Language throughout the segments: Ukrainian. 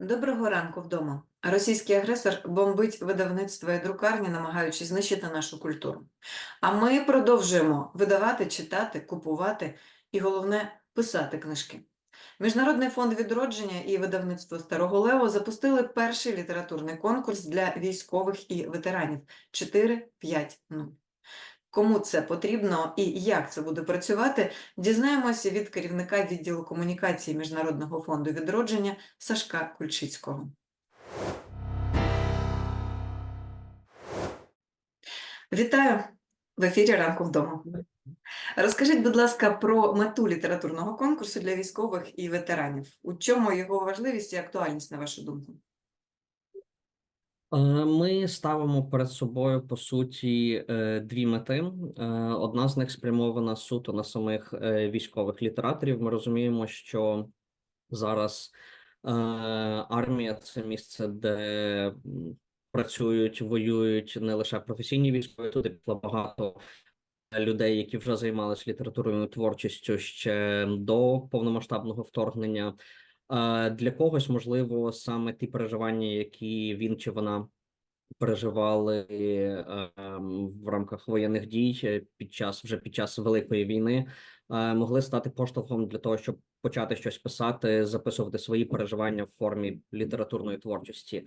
Доброго ранку вдома. Російський агресор бомбить видавництва і друкарні, намагаючись знищити нашу культуру. А ми продовжуємо видавати, читати, купувати і, головне, писати книжки. Міжнародний фонд відродження і видавництво Старого Лео запустили перший літературний конкурс для військових і ветеранів 4.5.0. Кому це потрібно і як це буде працювати, дізнаємося від керівника відділу комунікації Міжнародного фонду відродження Сашка Кульчицького. Вітаю в ефірі ранку вдома. Розкажіть, будь ласка, про мету літературного конкурсу для військових і ветеранів. У чому його важливість і актуальність, на вашу думку? Е, Ми ставимо перед собою по суті е, дві мети. Е, Одна з них спрямована суто на самих військових літераторів. Ми розуміємо, що зараз армія це місце, де працюють, воюють не лише професійні військові, туди багато людей, які вже займалися літературною творчістю ще до повномасштабного вторгнення. Для когось, можливо, саме ті переживання, які він чи вона переживали е, ем, в рамках воєнних дій е, під час вже під час великої війни, е, могли стати поштовхом для того, щоб почати щось писати, записувати свої переживання в формі літературної творчості.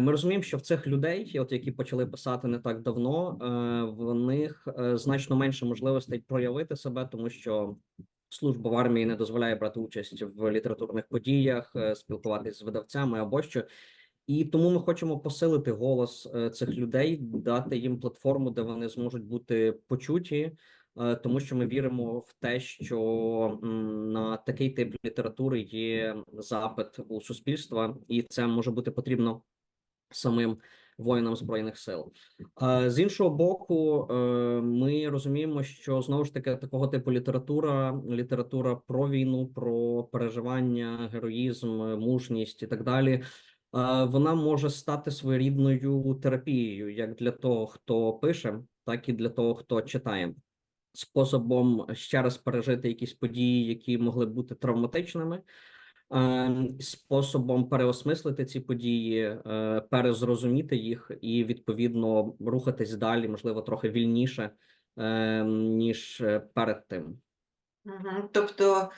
Ми розуміємо, що в цих людей, от які почали писати не так давно, в них значно менше можливостей проявити себе, тому що служба в армії не дозволяє брати участь в літературних подіях, е, спілкуватись з видавцями або що. І тому ми хочемо посилити голос е, цих людей, дати їм платформу, де вони зможуть бути почуті, е, тому що ми віримо в те, що на такий тип літератури є запит у суспільства, і це може бути потрібно самим воїнам збройних сил. А з іншого боку, е, ми розуміємо, що знову ж таки такого типу література, література про війну, про переживання, героїзм, мужність і так далі. е, Вона може стати своєрідною терапією як для того, хто пише, так і для того, хто читає, способом ще раз пережити якісь події, які могли бути травматичними, е, способом переосмислити ці події, е, перезрозуміти їх і відповідно рухатись далі, можливо, трохи вільніше, е, ніж е, перед тим. Тобто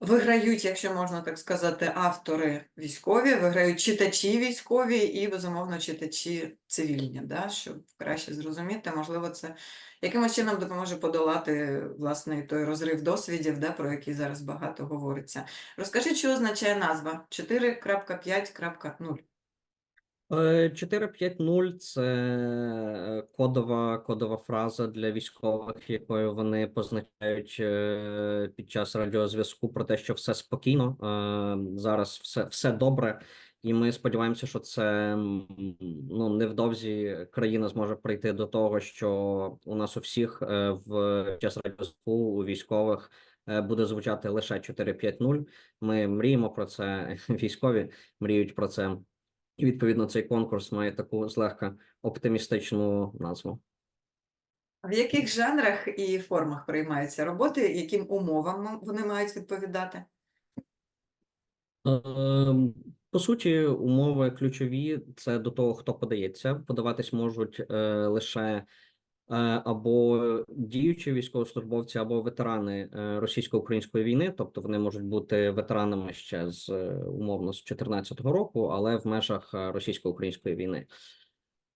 виграють, якщо можна так сказати, автори військові, виграють читачі військові і, безумовно, читачі цивільні, да? щоб краще зрозуміти, можливо, це якимось чином допоможе подолати власне той розрив досвідів, да, про який зараз багато говориться. Розкажи, що означає назва 4.5.0? Е, 4.5.0 – це е, кодова, кодова фраза для військових, якою вони позначають е, під час радіозв'язку про те, що все спокійно, е, зараз все, все добре, і ми сподіваємося, що це ну невдовзі країна зможе прийти до того, що у нас у всіх е, в час радіозв'язку у військових е, буде звучати лише 4.5.0. Ми мріємо про це, військові мріють про це. Відповідно цей конкурс має таку злегка оптимістичну назву. В яких жанрах і формах приймаються роботи, яким умовам вони мають відповідати? Ем, По суті, умови ключові це до того, хто подається. Подаватись можуть е, лише е, або діючі військовослужбовці, або ветерани е, російсько-української війни, тобто вони можуть бути ветеранами ще з е, умовно з 2014 року, але в межах е, російсько-української війни.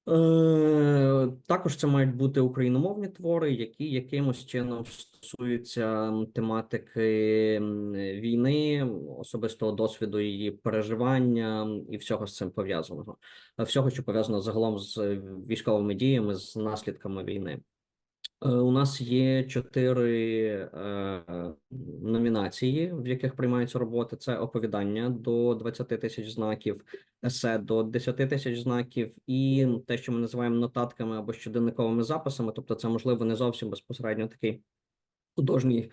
Е, Також це мають бути україномовні твори, які якимось чином стосуються тематики війни, особистого досвіду її переживання і всього з цим пов'язаного, всього, що пов'язано загалом з е, військовими діями, з наслідками війни. Е, У нас є чотири е, номінації, в яких приймаються роботи. Це оповідання до 20 тисяч знаків, есе до 10 тисяч знаків, і те, що ми називаємо нотатками або щоденниковими записами. Тобто, це можливо не зовсім безпосередньо такий художній,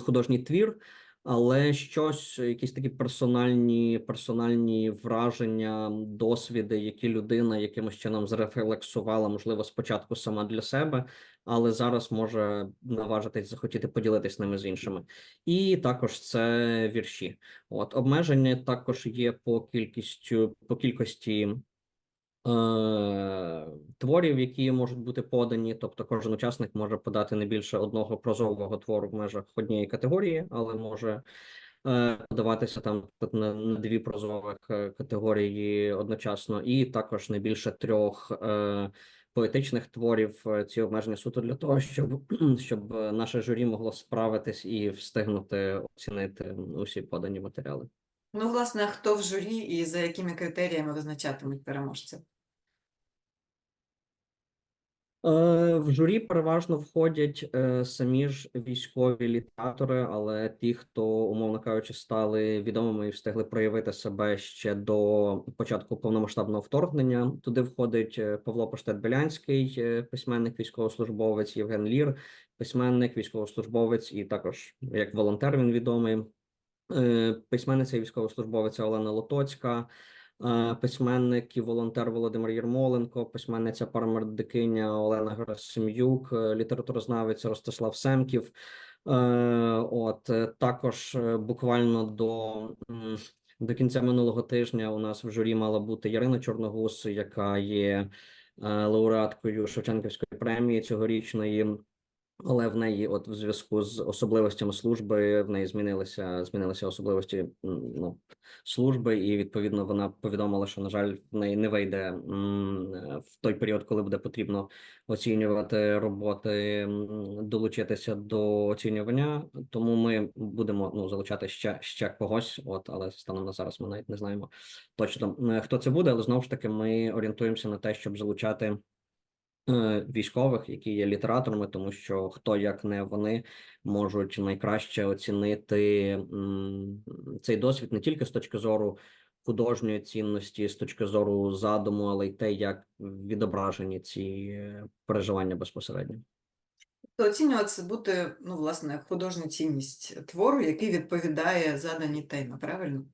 художній твір, Але щось, якісь такі персональні, персональні враження, досвіди, які людина якимось чином зрефлексувала, можливо, спочатку сама для себе, але зараз може наважитись захотіти поділитись ними з іншими. І також це вірші. От обмеження також є по кількістю по кількості творів, які можуть бути подані. Тобто, кожен учасник може подати не більше одного прозового твору в межах однієї категорії, але може е, подаватися там на, на дві прозових е, категорії одночасно, і також не більше трьох. Е, Поетичних творів Е, ці обмеження суто для того, щоб щоб е, наше журі могло справитись і встигнути оцінити усі подані матеріали. Ну, власне, хто в журі і за якими критеріями визначатимуть переможців? Е, В журі переважно входять е, самі ж військові літератори, але ті, хто, умовно кажучи, стали відомими і встигли проявити себе ще до початку повномасштабного вторгнення. Туди входить е, Павло Поштет-Белянський, е, письменник, військовослужбовець, Євген Лір, письменник, військовослужбовець і також як волонтер він відомий. Письменниця і військовослужбовиця Олена Лотоцька, письменник і волонтер Володимир Єрмоленко, письменниця парамедикиня Олена Герасим'юк, е, літературознавець Ростислав Семків. Е, От е, також е, буквально до, до кінця минулого тижня у нас в журі мала бути Ярина Чорногус, яка є е, лауреаткою Шевченківської премії цьогорічної. Але в неї, от в зв'язку з особливостями служби, в неї змінилися змінилися особливості ну, служби, і відповідно вона повідомила, що на жаль, в неї не вийде в той період, коли буде потрібно оцінювати роботи, долучитися до оцінювання. Тому ми будемо ну залучати ще ще когось. От, але станом на зараз ми навіть не знаємо точно е, хто це буде. Але знову ж таки, ми орієнтуємося на те, щоб залучати військових, які є літераторами, тому що хто як не вони можуть найкраще оцінити цей досвід не тільки з точки зору художньої цінності, з точки зору задуму, але й те, як відображені ці е, переживання безпосередньо. То оцінювати це буде, ну, власне, художня цінність твору, який відповідає заданій темі, правильно?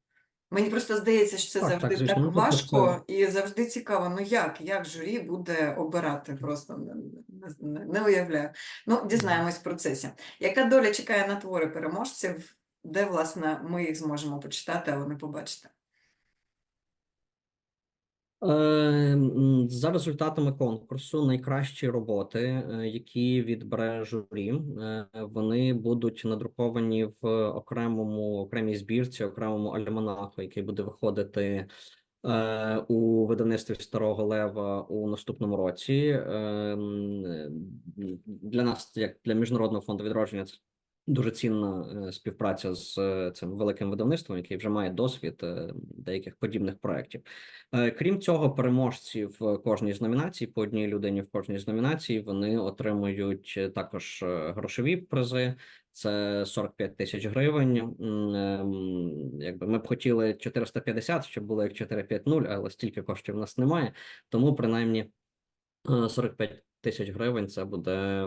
Мені просто здається, що це Так, так, завжди звісно. так Ну, тобто важко і завжди цікаво. Ну як, як журі буде обирати? Просто не, не, не, не уявляю. Ну, дізнаємось в процесі. Яка доля чекає на твори переможців, де, власне, ми їх зможемо почитати, але не побачити? Е, За результатами конкурсу, найкращі роботи, е, які відбере журі, е, вони будуть надруковані в окремому окремій збірці, окремому альманаху, який буде виходити у видавництві Старого Лева у наступному році. Для нас, як для міжнародного фонду відродження, це дуже цінна е, співпраця з е, цим великим видавництвом, який вже має досвід е, деяких подібних проєктів. Крім цього, переможці в кожній з номінацій, по одній людині в кожній з номінацій, вони отримують також грошові призи. Це 45 тисяч гривень. Ем, Якби ми б хотіли 450, щоб було як 450, але стільки коштів у нас немає. Тому принаймні е, 45 тисяч гривень це буде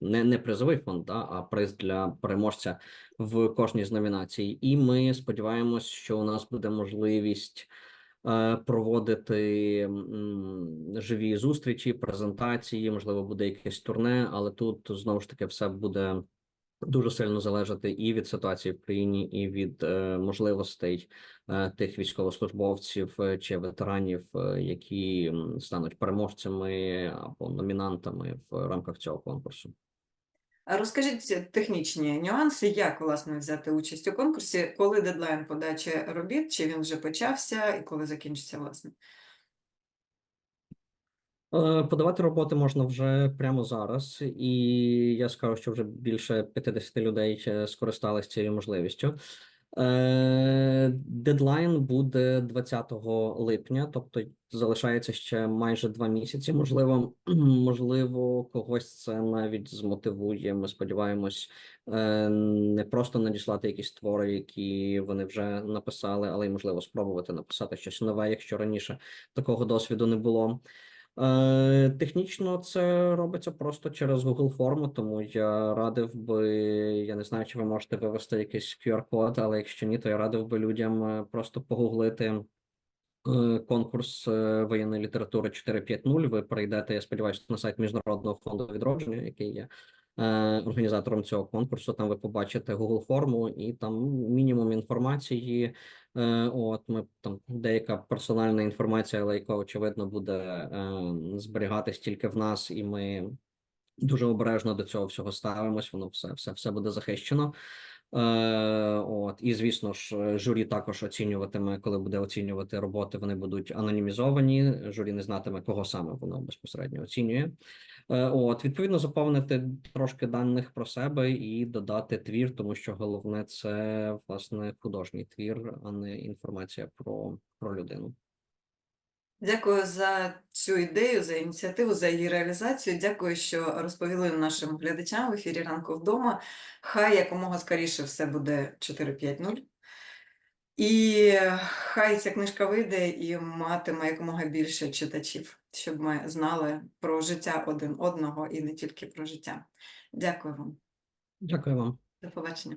не, не призовий фонд, да, а приз для переможця в кожній з номінацій. І ми сподіваємось, що у нас буде можливість е, проводити живі зустрічі, презентації, можливо, буде якесь турне, але тут знову ж таки все буде дуже сильно залежати і від ситуації в країні, і від е, можливостей е, тих військовослужбовців е, чи ветеранів, е, які стануть переможцями або номінантами в рамках цього конкурсу. Розкажіть технічні нюанси, як, власне, взяти участь у конкурсі, коли дедлайн подачі робіт, чи він вже почався і коли закінчиться, власне? Е, Подавати роботи можна вже прямо зараз, і я скажу, що вже більше 50 людей е, скористались цією можливістю. Е, Дедлайн буде 20 липня, тобто залишається ще майже два місяці. Можливо, можливо, когось це навіть змотивує. Ми сподіваємось не просто надіслати якісь твори, які вони вже написали, але й можливо спробувати написати щось нове, якщо раніше такого досвіду не було. Е, Технічно це робиться просто через Google форму, тому я радив би, я не знаю, чи ви можете вивести якийсь QR-код, але якщо ні, то я радив би людям е, просто погуглити е, конкурс воєнної літератури 4.5.0. Ви прийдете, я сподіваюся, на сайт Міжнародного фонду відродження, який є організатором цього конкурсу. Там ви побачите Google форму і там мінімум інформації. Е, От ми там деяка персональна інформація, але яка очевидно буде е, зберігатись тільки в нас, і ми дуже обережно до цього всього ставимось. Воно все, все, все буде захищено. Е, от і звісно ж, журі також оцінюватиме, коли буде оцінювати роботи. Вони будуть анонімізовані. Журі не знатиме, кого саме воно безпосередньо оцінює. Е, От, відповідно, заповнити трошки даних про себе і додати твір, тому що головне це власне художній твір, а не інформація про, про людину. Дякую за цю ідею, за ініціативу, за її реалізацію. Дякую, що розповіли нашим глядачам в ефірі ранку вдома. Хай якомога скоріше все буде 4.5.0. І хай ця книжка вийде і матиме якомога більше читачів, щоб ми знали про життя один одного і не тільки про життя. Дякую вам. Дякую вам. До побачення.